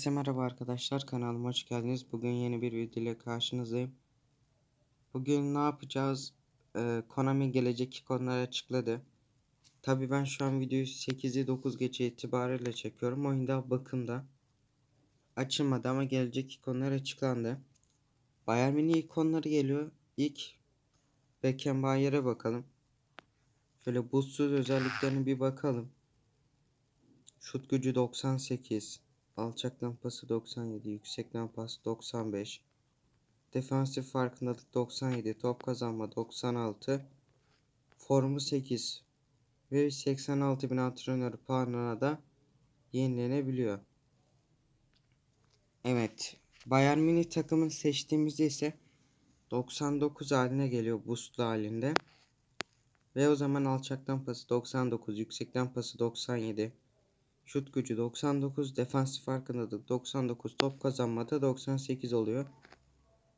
Herkese merhaba arkadaşlar kanalıma hoş geldiniz. Bugün yeni bir video ile karşınızdayım. Bugün ne yapacağız? Ee, Konami gelecek ikonları açıkladı. Tabi ben şu an videoyu 8'i 9 gece itibariyle çekiyorum. Oyun daha bakımda. Açılmadı ama gelecek ikonlar açıklandı. Bayern Münih ikonları geliyor. İlk Beckenbauer'e bakalım. Şöyle buzsuz özelliklerine bir bakalım. Şut gücü 98. Alçak lampası 97, yüksek lampası 95. Defansif farkındalık 97, top kazanma 96. Formu 8 ve 86 bin antrenör puanına da yenilenebiliyor. Evet. Bayern Münih takımını seçtiğimizde ise 99 haline geliyor boostlu halinde. Ve o zaman alçak lampası 99, yüksek lampası 97. Şut gücü 99, defansif farkındalık 99, top kazanmada 98 oluyor.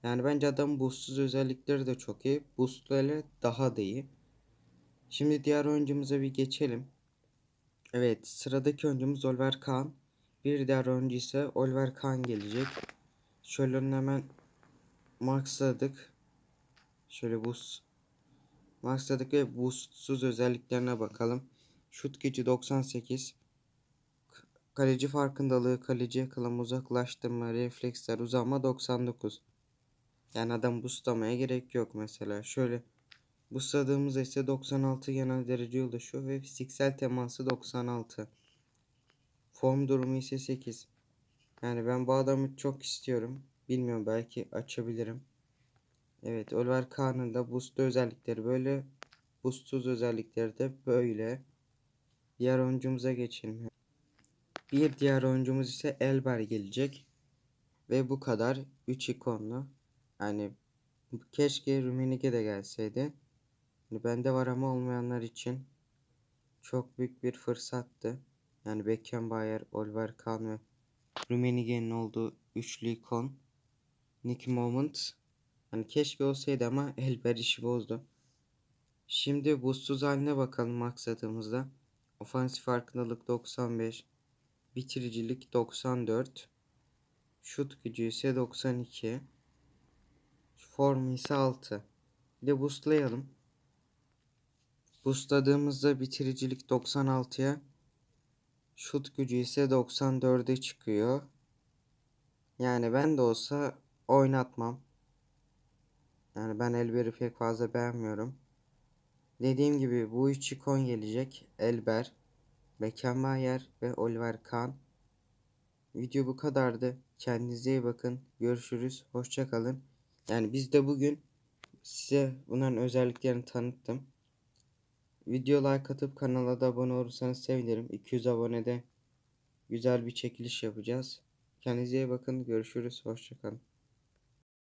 Yani bence adam boostsuz özellikleri de çok iyi. Boostlu ile daha da iyi. Şimdi diğer oyuncumuza bir geçelim. Evet sıradaki oyuncumuz Oliver Kahn. Bir diğer oyuncu ise Oliver Kahn gelecek. Şöyle hemen maxladık. Şöyle boost maxladık ve boostsuz özelliklerine bakalım. Şut gücü 98. Kaleci farkındalığı, kaleci yakalama, uzaklaştırma, refleksler, uzanma 99. Yani adam boostlamaya gerek yok mesela. Şöyle boostladığımızda ise 96 genel dereceye ulaşıyor ve fiziksel teması 96. Form durumu ise 8. Yani ben bu adamı çok istiyorum. Bilmiyorum belki açabilirim. Evet Oliver Kahn'ın da boostlu özellikleri böyle. Boostsuz özellikleri de böyle. Diğer oyuncumuza geçelim. Bir diğer oyuncumuz ise Elber gelecek. Ve bu kadar 3 ikonlu. Yani keşke Rumenige de gelseydi. Yani bende var ama olmayanlar için çok büyük bir fırsattı. Yani Beckenbauer, Oliver Kahn ve Rumenige'nin olduğu üçlü ikon. Nick Moment. Hani keşke olsaydı ama Elber işi bozdu. Şimdi boostsuz haline bakalım maksadımızda. Ofansif farkındalık 95. Bitiricilik 94. Şut gücü ise 92. Form ise 6. Bir de boostlayalım. Boostladığımızda bitiricilik 96'ya. Şut gücü ise 94'e çıkıyor. Yani ben de olsa oynatmam. Yani ben Elber'i pek fazla beğenmiyorum. Dediğim gibi bu üç ikon gelecek. Elber, Beckenbauer ve Oliver Kahn. Video bu kadardı. Kendinize iyi bakın. Görüşürüz. Hoşçakalın. Yani biz de bugün size bunların özelliklerini tanıttım. Video like atıp kanala da abone olursanız sevinirim. 200 abonede güzel bir çekiliş yapacağız. Kendinize iyi bakın. Görüşürüz. Hoşçakalın.